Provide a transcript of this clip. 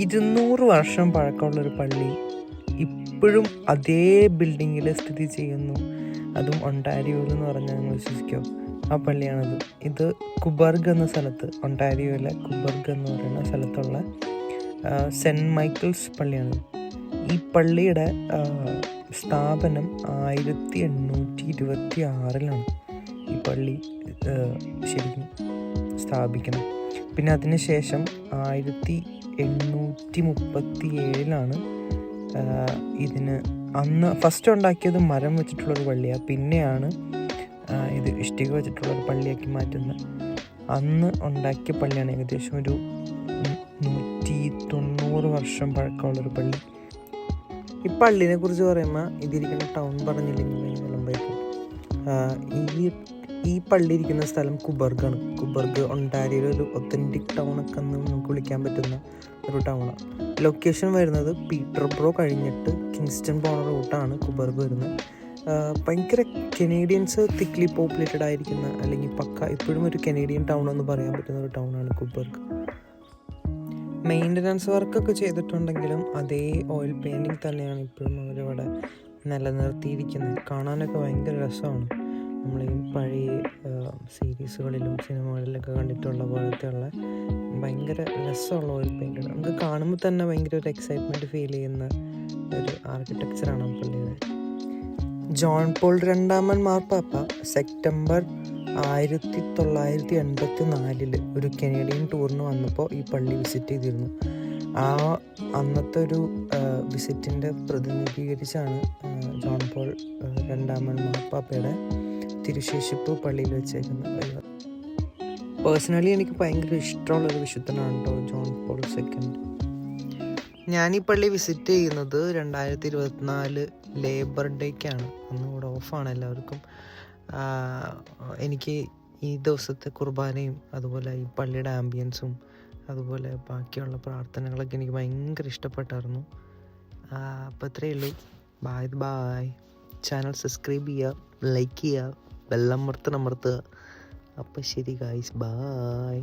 ഇരുന്നൂറ് വർഷം പഴക്കമുള്ളൊരു പള്ളി ഇപ്പോഴും അതേ ബിൽഡിങ്ങിൽ സ്ഥിതി ചെയ്യുന്നു. അതും ഒണ്ടാരിയോയിൽ എന്ന് പറഞ്ഞാൽ നിങ്ങൾ വിശ്വസിക്കോ. ആ പള്ളിയാണത്. ഇത് കുബർഗ് എന്ന സ്ഥലത്ത് ഒണ്ടാരിയോയിലെ കുബർഗ് എന്ന് പറയുന്ന സ്ഥലത്തുള്ള സെന്റ് മൈക്കിൾസ് പള്ളിയാണ്. ഈ പള്ളിയുടെ സ്ഥാപനം ആയിരത്തി എണ്ണൂറ്റി ഇരുപത്തി ആറിലാണ് ഈ പള്ളി ശരിക്കും സ്ഥാപിക്കണം. പിന്നെ അതിന് ശേഷം ആയിരത്തി എണ്ണൂറ്റി മുപ്പത്തി ഏഴിലാണ് ഇതിന് അന്ന് ഫസ്റ്റ് ഉണ്ടാക്കിയത് മരം വെച്ചിട്ടുള്ളൊരു പള്ളിയാണ് പിന്നെയാണ് ഇത് ഇഷ്ടിക വെച്ചിട്ടുള്ളൊരു പള്ളിയാക്കി മാറ്റുന്നത് അന്ന് ഉണ്ടാക്കിയ പള്ളിയാണ് ഏകദേശം ഒരു നൂറ്റി തൊണ്ണൂറ് വർഷം പഴക്കമുള്ളൊരു പള്ളി. ഈ പള്ളിനെ കുറിച്ച് പറയുമ്പോൾ ഇതിരിക്കുന്ന ടൗൺ പറഞ്ഞില്ലെങ്കിൽ വിളമ്പായി ഈ ഈ പള്ളി ഇരിക്കുന്ന സ്ഥലം കുബർഗാണ്. കുബർഗ് ഒണ്ടാരിയിലെ ഒരു ഒത്തന്റിക് ടൗൺ ഒക്കെ എന്ന് നമുക്ക് വിളിക്കാൻ പറ്റുന്ന ഒരു ടൗണാണ് ലൊക്കേഷൻ വരുന്നത് പീറ്റർ ബ്രോ കഴിഞ്ഞിട്ട് കിങ്സ്റ്റൺ പോണ റൂട്ടാണ് കുബർഗ് വരുന്നത്. ഭയങ്കര കനേഡിയൻസ് തിക്ലി പോപ്പുലേറ്റഡ് ആയിരിക്കുന്ന അല്ലെങ്കിൽ പക്ക ഇപ്പോഴും ഒരു കനേഡിയൻ ടൗൺ എന്ന് പറയാൻ പറ്റുന്ന ഒരു ടൗണാണ് കുബർഗ്. മെയിന്റനൻസ് വർക്കൊക്കെ ചെയ്തിട്ടുണ്ടെങ്കിലും അതേ ഓയിൽ പെയിന്റിങ് തന്നെയാണ് ഇപ്പോഴും അവരിവിടെ നിലനിർത്തിയിരിക്കുന്നത്. കാണാനൊക്കെ ഭയങ്കര രസമാണ്. നമ്മൾ ഈ പഴയ സീരീസുകളിലും സിനിമകളിലൊക്കെ കണ്ടിട്ടുള്ള പോലത്തെ ഉള്ള ഭയങ്കര രസമുള്ള ഒരു പെയിന്റഡ് നമുക്ക് കാണുമ്പോൾ തന്നെ ഭയങ്കര ഒരു എക്സൈറ്റ്മെന്റ് ഫീൽ ചെയ്യുന്ന ഒരു ആർക്കിടെക്ചറാണ് പള്ളിയുടെ. ജോൺ പോൾ രണ്ടാമൻ മാർപ്പാപ്പ സെപ്റ്റംബർ ആയിരത്തി തൊള്ളായിരത്തി എൺപത്തി നാലിൽ ഒരു കനേഡിയൻ ടൂറിന് വന്നപ്പോൾ ഈ പള്ളി വിസിറ്റ് ചെയ്തിരുന്നു. ആ അന്നത്തെ ഒരു വിസിറ്റിന്റെ പ്രതിനിധീകരിച്ചാണ് ജോൺ പോൾ രണ്ടാമൻ മാർപ്പാപ്പയുടെ തിരുശേഷിപ്പ് പള്ളിയിൽ വെച്ചേക്കുന്നത് പേഴ്സണലി എനിക്ക് ഭയങ്കര ഇഷ്ടമുള്ളൊരു വിശുദ്ധനാണ് കേട്ടോ ജോൺ പോൾ സെക്കൻഡ് ഞാൻ ഈ പള്ളി വിസിറ്റ് ചെയ്യുന്നത് രണ്ടായിരത്തി ഇരുപത്തിനാല് ലേബർ ഡേക്കാണ് അന്ന് ഇവിടെ ഓഫാണ് എല്ലാവർക്കും. എനിക്ക് ഈ ദിവസത്തെ കുർബാനയും അതുപോലെ ഈ പള്ളിയുടെ ആംബിയൻസും അതുപോലെ ബാക്കിയുള്ള പ്രാർത്ഥനകളൊക്കെ എനിക്ക് ഭയങ്കര ഇഷ്ടപ്പെട്ടായിരുന്നു. അപ്പോൾ ഇത്രയേ ഉള്ളൂ. ബായ് ബായ് ചാനൽ സബ്സ്ക്രൈബ് ചെയ്യുക ലൈക്ക് ചെയ്യുക. ബെല്ലമർത്തണമർത്തുക അപ്പം ശരി ഗായ്സ് ബായ്